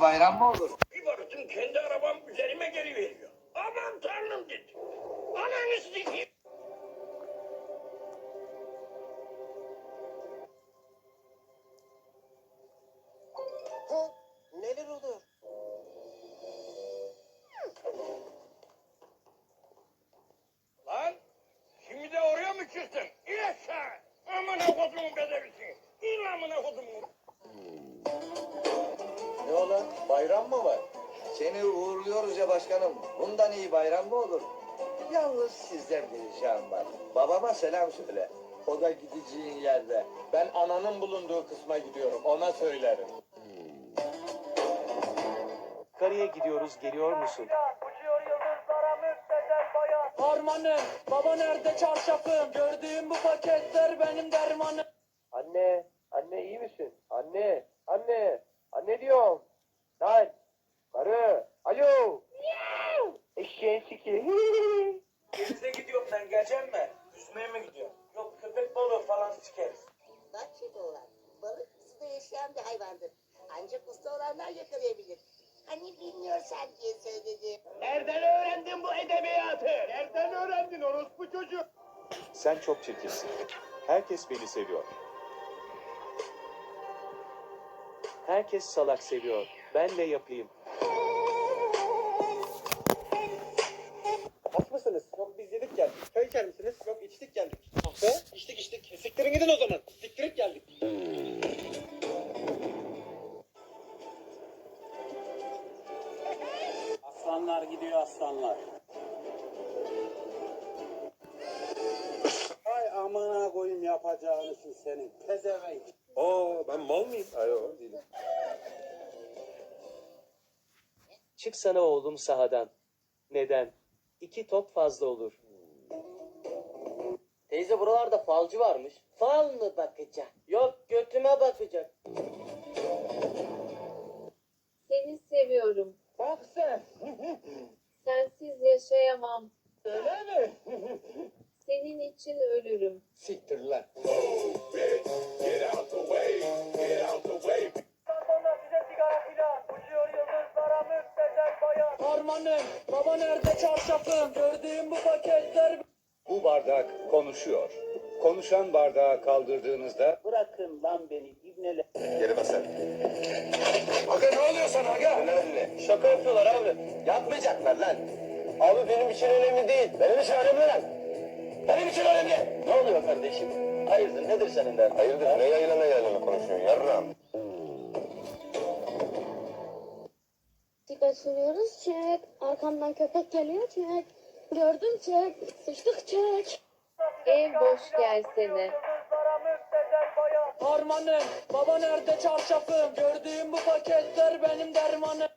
Bayram mı olur? Bir baktım kendi arabam üzerime geliveriyor. Aman tanrım dedim. Ananı sikeyim. Neler oluyor? Lan şimdi de oraya mı çıktın? İn aşağı. Amına kodumun bedevisi. İn amına kodumun. Ola? Bayram mı var? Seni uğurluyoruz ya başkanım. Bundan iyi bayram mı olur? Yalnız sizden bir ricam var. Babama selam söyle. O da gideceğin yerde. Ben ananın bulunduğu kısma gidiyorum. Ona söylerim. Karıya gidiyoruz geliyor musun? Uçuyor yıldızlara müptezel bayan. Harmanım, baba nerede çarşafım? Gördüğüm bu paketler benim dermanım. Anne, anne iyi misin? Anne, anne, anne diyorum. Lan, karı, alo. Eşeğin siki. Denize gidiyorum ben, geleceğim mi? Yüzmeye mi gidiyorum? Yok, köpek balığı falan sikeriz. Bak olan balık suda yaşayan bir hayvandır. Ancak usta olanlar yakalayabilir. Hani bilmiyorsan diye söyledim. Nereden öğrendin bu edebiyatı? Nereden öğrendin orospu çocuk? Sen çok çirkinsin. Herkes beni seviyor. Herkes salak seviyor. Ben de yapayım. Aç mısınız? Yok biz yedik geldik. Çay içer misiniz? Yok içtik geldik. Kahve? İçtik içtik. E, Siktirin gidin o zaman. Siktirip geldik. Aslanlar gidiyor aslanlar. Ay amına koyayım yapacağınısın senin. Pezevenk. Oo ben mal mıyım? Hayır değilim. Çık sana oğlum sahadan. Neden? İki top fazla olur. Teyze buralarda falcı varmış. Fal mı bakacak? Yok götüme bakacak. Seni seviyorum. Bak sen. Sensiz yaşayamam. Öyle mi? Senin için ölürüm. Siktir lan. Harmanım, baba nerede çarşafım? Gördüğüm bu paketler Bu bardak konuşuyor. Konuşan bardağı kaldırdığınızda Bırakın lan beni ibneler. Geri bas sen. Aga ne oluyor sana aga? Önemli. Şaka yapıyorlar abi. Yapmayacaklar lan. Abi benim için önemli değil. Benim için önemli lan. Benim için önemli. Ne oluyor kardeşim? Hayırdır nedir senin derdin? Hayırdır ne yayına ne yayına konuşuyorsun yarram? Sürüyoruz çek. Arkamdan köpek geliyor çek. Gördüm çek. Sıçtık çek. Ev boş gelsene. Harmanım, baba nerede çarşafım? Gördüğüm bu paketler benim dermanım.